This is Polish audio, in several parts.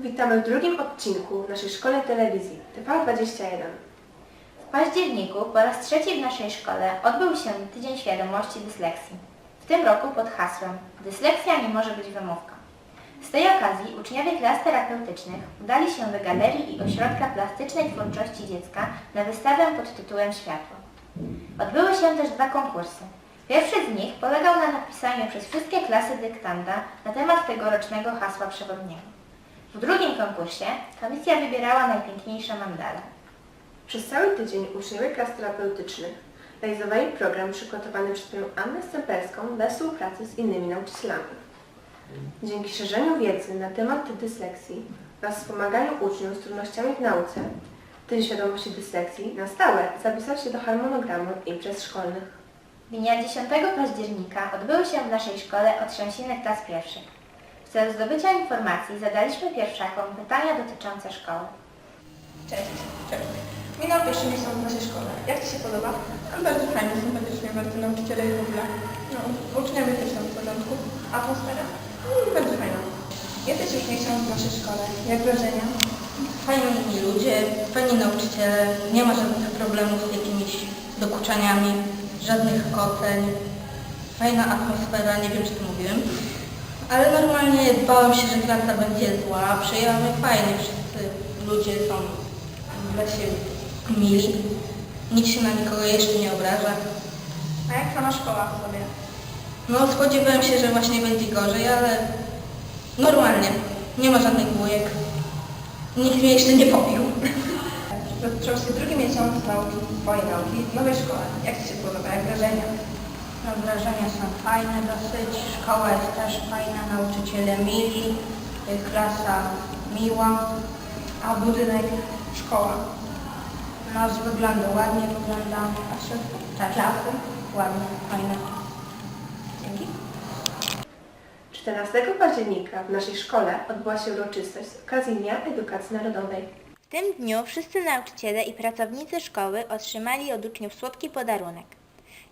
Witamy w drugim odcinku naszej szkolnej telewizji TV21. W październiku po raz trzeci w naszej szkole odbył się Tydzień Świadomości Dysleksji. W tym roku pod hasłem Dysleksja nie może być wymówką. Z tej okazji uczniowie klas terapeutycznych udali się do galerii i ośrodka plastycznej twórczości dziecka na wystawę pod tytułem Światło. Odbyły się też dwa konkursy. Pierwszy z nich polegał na napisaniu przez wszystkie klasy dyktanda na temat tegorocznego hasła przewodniego. W drugim konkursie komisja wybierała najpiękniejsze mandale. Przez cały tydzień uczniowie klas terapeutycznych realizowali program przygotowany przez panią Annę Stępelską we współpracy z innymi nauczycielami. Dzięki szerzeniu wiedzy na temat dysleksji oraz wspomaganiu uczniów z trudnościami w nauce, Tydzień Świadomości Dysleksji na stałe zapisał się do harmonogramu imprez szkolnych. Dnia 10 października odbyły się w naszej szkole otrzęsiny klas pierwszych. W celu zdobycia informacji zadaliśmy pierwszakom pytania dotyczące szkoły. Cześć. Cześć. Minął pierwszy miesiąc w naszej szkole. Jak Ci się podoba? No, bardzo fajnie, sympatycznie, bardzo nauczyciele i w ogóle. No, uczniowie też są w porządku. Atmosfera? Mm, bardzo fajna. Jesteś już miesiąc w naszej szkole. Jak wrażenia? Fajni ludzie, fajni nauczyciele, nie ma żadnych problemów z jakimiś dokuczaniami, żadnych ocen, fajna atmosfera, nie wiem czy to mówiłem, ale normalnie bałam się, że klasa będzie zła, przyjęłam fajnie, wszyscy ludzie są dla siebie mili, nikt się na nikogo jeszcze nie obraża. A jak sama szkoła w sobie? No spodziewałem się, że właśnie będzie gorzej, ale normalnie, nie ma żadnych bujek, nikt mnie jeszcze nie pobił. Rozpoczął się drugi miesiąc nauki, Twojej nauki w nowej szkole. Jak Ci się podoba? Jak wrażenia? No, wrażenia są fajne dosyć, szkoła jest też fajna, nauczyciele mili, klasa miła, A budynek? Szkoła. no z wyglądu ładnie wygląda, a się tak, klasy ładne, fajne. Dzięki. 14 października w naszej szkole odbyła się uroczystość z okazji Dnia Edukacji Narodowej. W tym dniu wszyscy nauczyciele i pracownicy szkoły otrzymali od uczniów słodki podarunek.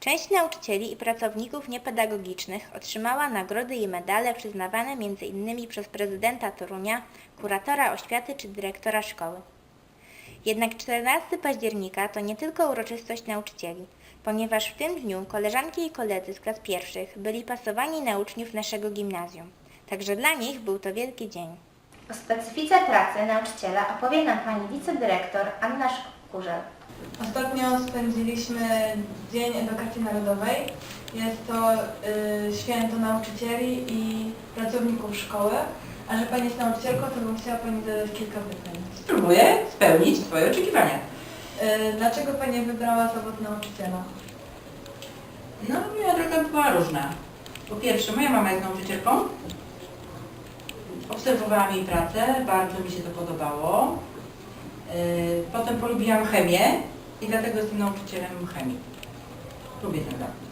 Część nauczycieli i pracowników niepedagogicznych otrzymała nagrody i medale przyznawane m.in. przez prezydenta Torunia, kuratora oświaty czy dyrektora szkoły. Jednak 14 października to nie tylko uroczystość nauczycieli, ponieważ w tym dniu koleżanki i koledzy z klas pierwszych byli pasowani na uczniów naszego gimnazjum. Także dla nich był to wielki dzień. O specyfice pracy nauczyciela opowie nam pani wicedyrektor Anna Szkurzel. Ostatnio spędziliśmy Dzień Edukacji Narodowej. Jest to y, święto nauczycieli i pracowników szkoły. A że Pani jest nauczycielką, to bym chciała Pani zadać kilka pytań. Spróbuję spełnić Twoje oczekiwania. Y, dlaczego Pani wybrała zawód nauczyciela? No, moja droga była różna. Po pierwsze, moja mama jest nauczycielką. Obserwowałam jej pracę, bardzo mi się to podobało. Yy, Potem polubiłam chemię i dlatego jestem nauczycielem chemii. Lubię ten zawód.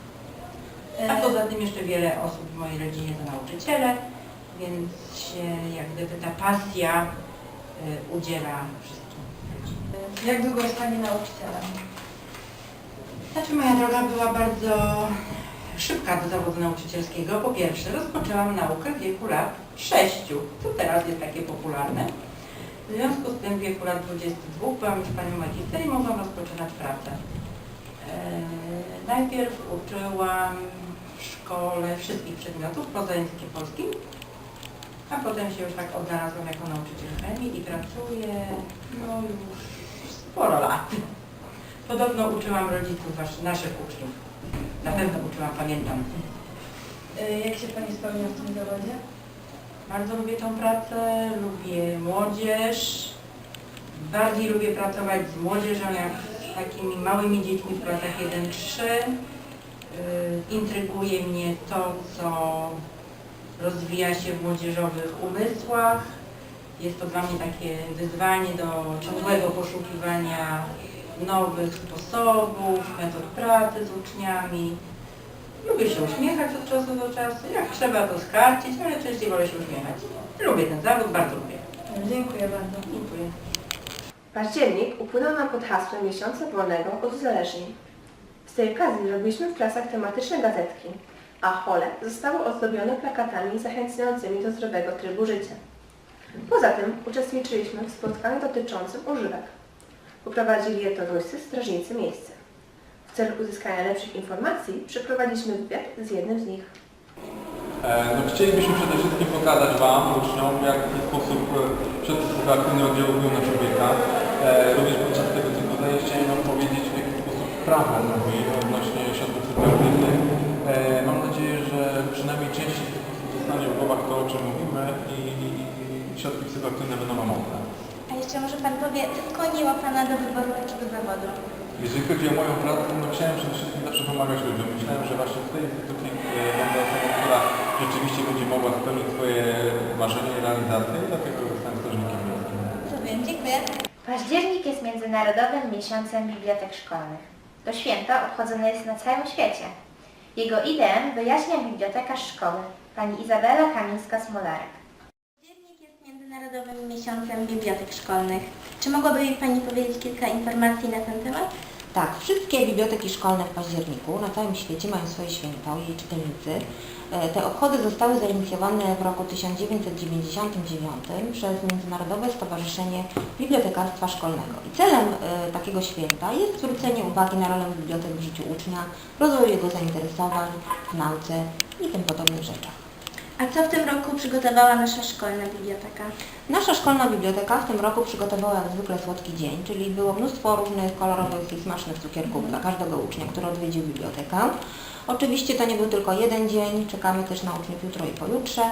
A Y, poza tym jeszcze wiele osób w mojej rodzinie to nauczyciele, więc jak gdyby ta pasja yy, udziela wszystkim. y, jak długo jest Pani nauczycielem? Znaczy moja droga była bardzo szybka do zawodu nauczycielskiego. Po pierwsze rozpoczęłam naukę w wieku lat 6, co teraz jest takie popularne. W związku z tym w wieku lat 22 byłam już panią magister i mogłam rozpoczynać pracę. Eee, najpierw uczyłam w szkole wszystkich przedmiotów poza językiem polskim, a potem się już tak odnalazłam jako nauczyciel chemii i pracuję no już sporo lat. Podobno uczyłam rodziców naszych uczniów. Na pewno uczyłam, pamiętam. Y, jak się Pani spełnia w tym zawodzie? Bardzo lubię tą pracę, lubię młodzież. Bardziej lubię pracować z młodzieżą jak z takimi małymi dziećmi w klasach 1-3. Yy, Intryguje mnie to, co rozwija się w młodzieżowych umysłach. Jest to dla mnie takie wyzwanie do ciągłego poszukiwania nowych sposobów, metod pracy z uczniami. Lubię się uśmiechać od czasu do czasu. Jak trzeba to skarcić, ale częściej wolę się uśmiechać. Lubię ten zawód, bardzo lubię. Dziękuję bardzo. Dziękuję. Październik upłynął nam pod hasłem Miesiąca Wolnego od Uzależnień. Z tej okazji robiliśmy w klasach tematyczne gazetki, a hole zostały ozdobione plakatami zachęcającymi do zdrowego trybu życia. Poza tym uczestniczyliśmy w spotkaniu dotyczącym używek. Poprowadzili je to wojscy strażnicy miejsce. W celu uzyskania lepszych informacji przeprowadziliśmy wywiad z jednym z nich. E, No, chcielibyśmy przede wszystkim pokazać Wam, uczniom, w jaki sposób e, przepisy aktywne oddziałują na człowieka. E, Również podczas tego typu zajęć chciałem Wam powiedzieć, w jaki sposób prawo mówi odnośnie środków psychoaktywnych. E, Mam nadzieję, że przynajmniej część z tych osób zostanie w głowach to, o czym mówimy i, i, i środki psychoaktywne będą Wam. A jeszcze może Pan powie, co skłoniło Pana do wyboru takiego zawodu? Jeżeli chodzi o moją pracę, no chciałem przede wszystkim zawsze pomagać ludziom. Myślałem, że właśnie w tej instytucji będę osobą, która rzeczywiście będzie mogła spełnić swoje marzenia i realizacje i dlatego zostałem strażnikiem miejskim. Dziękuję. Październik jest Międzynarodowym Miesiącem Bibliotek Szkolnych. To święto obchodzone jest na całym świecie. Jego ideę wyjaśnia bibliotekarz szkoły, pani Izabela Kamińska-Smolarek. Międzynarodowym Miesiącem Bibliotek Szkolnych. Czy mogłaby Pani powiedzieć kilka informacji na ten temat? Tak, wszystkie biblioteki szkolne w październiku na całym świecie mają swoje święto, jej czytelnicy. E, Te obchody zostały zainicjowane w roku 1999 przez Międzynarodowe Stowarzyszenie Bibliotekarstwa Szkolnego. I celem e, takiego święta jest zwrócenie uwagi na rolę bibliotek w życiu ucznia, rozwoju jego zainteresowań w nauce i tym podobnych rzeczach. A co w tym roku przygotowała nasza szkolna biblioteka? Nasza szkolna biblioteka w tym roku przygotowała jak zwykle słodki dzień, czyli było mnóstwo różnych kolorowych i smacznych cukierków dla każdego ucznia, który odwiedził bibliotekę. Oczywiście to nie był tylko jeden dzień, czekamy też na uczniów jutro i pojutrze.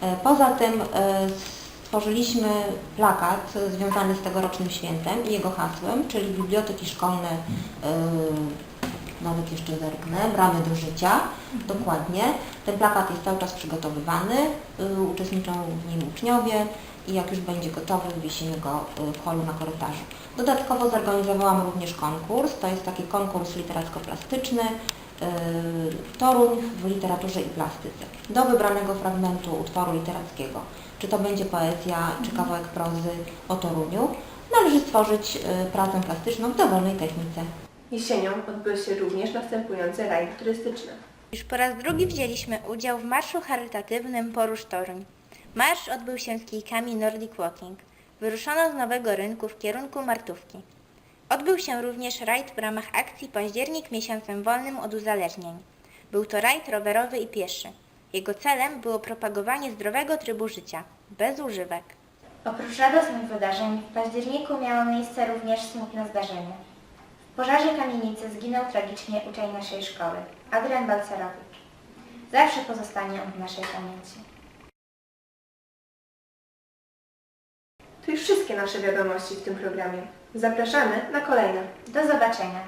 E, Poza tym e, stworzyliśmy plakat e, związany z tegorocznym świętem i jego hasłem, czyli biblioteki szkolne nawet jeszcze zerknę, bramy do życia, dokładnie. Ten plakat jest cały czas przygotowywany, y, uczestniczą w nim uczniowie i jak już będzie gotowy, wywiesimy go y, w holu na korytarzu. Dodatkowo zorganizowałam również konkurs, to jest taki konkurs literacko-plastyczny, y, Toruń w literaturze i plastyce. Do wybranego fragmentu utworu literackiego, czy to będzie poezja, czy kawałek prozy o Toruniu, należy stworzyć pracę plastyczną w dowolnej technice. Jesienią odbyły się również następujące rajdy turystyczne. Już po raz drugi wzięliśmy udział w marszu charytatywnym Porusz Toruń. Marsz odbył się z kijkami Nordic Walking. Wyruszono z Nowego Rynku w kierunku Martówki. Odbył się również rajd w ramach akcji Październik miesiącem wolnym od uzależnień. Był to rajd rowerowy i pieszy. Jego celem było propagowanie zdrowego trybu życia, bez używek. Oprócz radosnych wydarzeń w październiku miało miejsce również smutne zdarzenie. Pożarze kamienicy zginął tragicznie uczeń naszej szkoły, Adrian Balcerowicz. Zawsze pozostanie on w naszej pamięci. To już wszystkie nasze wiadomości w tym programie. Zapraszamy na kolejne. Do zobaczenia.